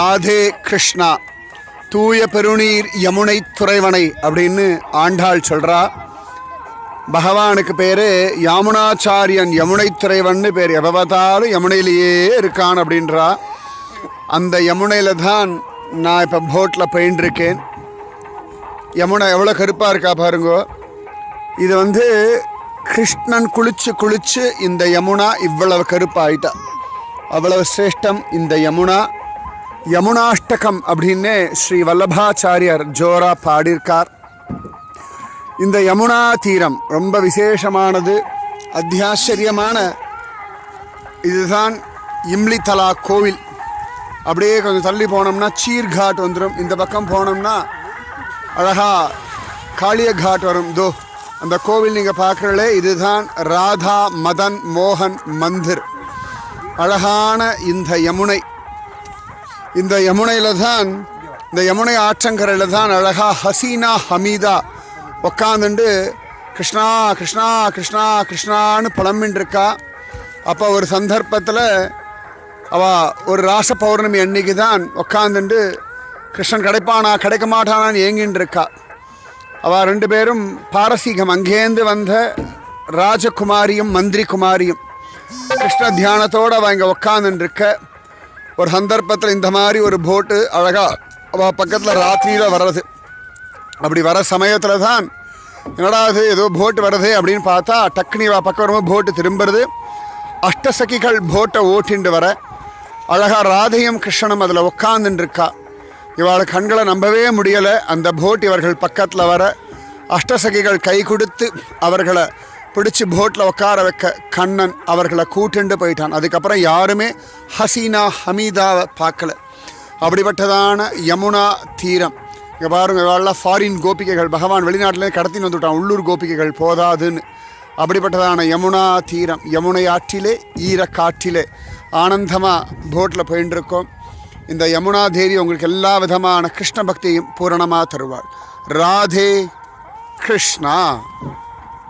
ராதே கிருஷ்ணா தூய பெருநீர் யமுனை துறைவனை அப்படின்னு ஆண்டாள் சொல்கிறா பகவானுக்கு பேர் யாமுனாச்சாரியன் யமுனை துறைவன்னு பேர். எவ்வளவு யமுனையிலேயே இருக்கான் அப்படின்றா. அந்த யமுனையில தான் நான் இப்போ போட்டில் போயின்ட்டுருக்கேன் யமுனை எவ்வளோ கருப்பாக இருக்கா பாருங்கோ. இது வந்து கிருஷ்ணன் குளிச்சு குளிச்சு இந்த யமுனா இவ்வளவு கருப்பாயிட்டா. அவ்வளவு சிரேஷ்டம் இந்த யமுனா. யமுனாஷ்டகம் அப்படின்னு ஸ்ரீ வல்லபாச்சாரியர் ஜோரா பாடியிருக்கார். இந்த யமுனா தீரம் ரொம்ப விசேஷமானது அத்தியாச்சரியமான இதுதான் இம்லித்தலா கோவில். அப்படியே கொஞ்சம் தள்ளி போனோம்னா சீர்காட் வந்துடும் இந்த பக்கம் போனோம்னா அழகா காளிய காட் வரும். தோ அந்த கோவில் நீங்கள் பார்க்குறளே இதுதான் ராதா மதன் மோகன் மந்திர். அழகான இந்த யமுனை. இந்த யமுனையில் தான் இந்த யமுனை ஆற்றங்கரையில் தான் அழகா ஹசீனா ஹமீதா உக்காந்துண்டு கிருஷ்ணா கிருஷ்ணா கிருஷ்ணா கிருஷ்ணான்னு புலம்பின்னு அப்போ ஒரு சந்தர்ப்பத்தில் அவள் ஒரு ராச பௌர்ணமி அன்னைக்கு தான் உக்காந்துண்டு கிருஷ்ணன் கிடைப்பானா கிடைக்க மாட்டானான்னு ஏங்கின்னு இருக்கா அவள் ரெண்டு பேரும் பாரசீகம் அங்கேருந்து வந்த ராஜகுமாரியும் மந்திரி குமாரியும் கிருஷ்ண தியானத்தோடு அவள் இங்கே உக்காந்துட்டு ஒரு சந்தர்ப்பத்தில் இந்த மாதிரி ஒரு போட்டு அழகாக அவள் பக்கத்தில் ராத்திரியில் வர்றது. அப்படி வர சமயத்தில் தான் என்னடா இது ஏதோ போட்டு வருது அப்படின்னு பார்த்தா டக்குனி வா பக்கம் வரும்போது போட்டு திரும்புறது. அஷ்டசகிகள் போட்டை ஓட்டிண்டு வர அழகாக ராதையும் கிருஷ்ணனும் அதில் உட்காந்துட்டு இவாள் கண்களை நம்பவே முடியலை. அந்த போட் இவர்கள் பக்கத்தில் வர அஷ்டசகிகள் கை கொடுத்து அவர்களை பிடிச்சி போட்டில் உட்கார வைக்க கண்ணன் அவர்களை கூட்டுண்டு போயிட்டான். அதுக்கப்புறம் யாருமே ஹசீனா ஹமீதாவை பார்க்கல. அப்படிப்பட்டதான யமுனா தீரம். இங்கே பாருங்கள் இவாளெல்லாம் ஃபாரின் கோபிகைகள். பகவான் வெளிநாட்டிலே கடத்தின்னு வந்துவிட்டான் உள்ளூர் கோபிகைகள் போதாதுன்னு. அப்படிப்பட்டதான யமுனா தீரம். யமுனை ஆற்றிலே ஈரக்காற்றிலே ஆனந்தமாக போட்டில் போயின்னு இந்த யமுனா தேவி உங்களுக்கு எல்லா விதமான கிருஷ்ண பக்தியையும் பூரணமாக தருவாள். ராதே கிருஷ்ணா.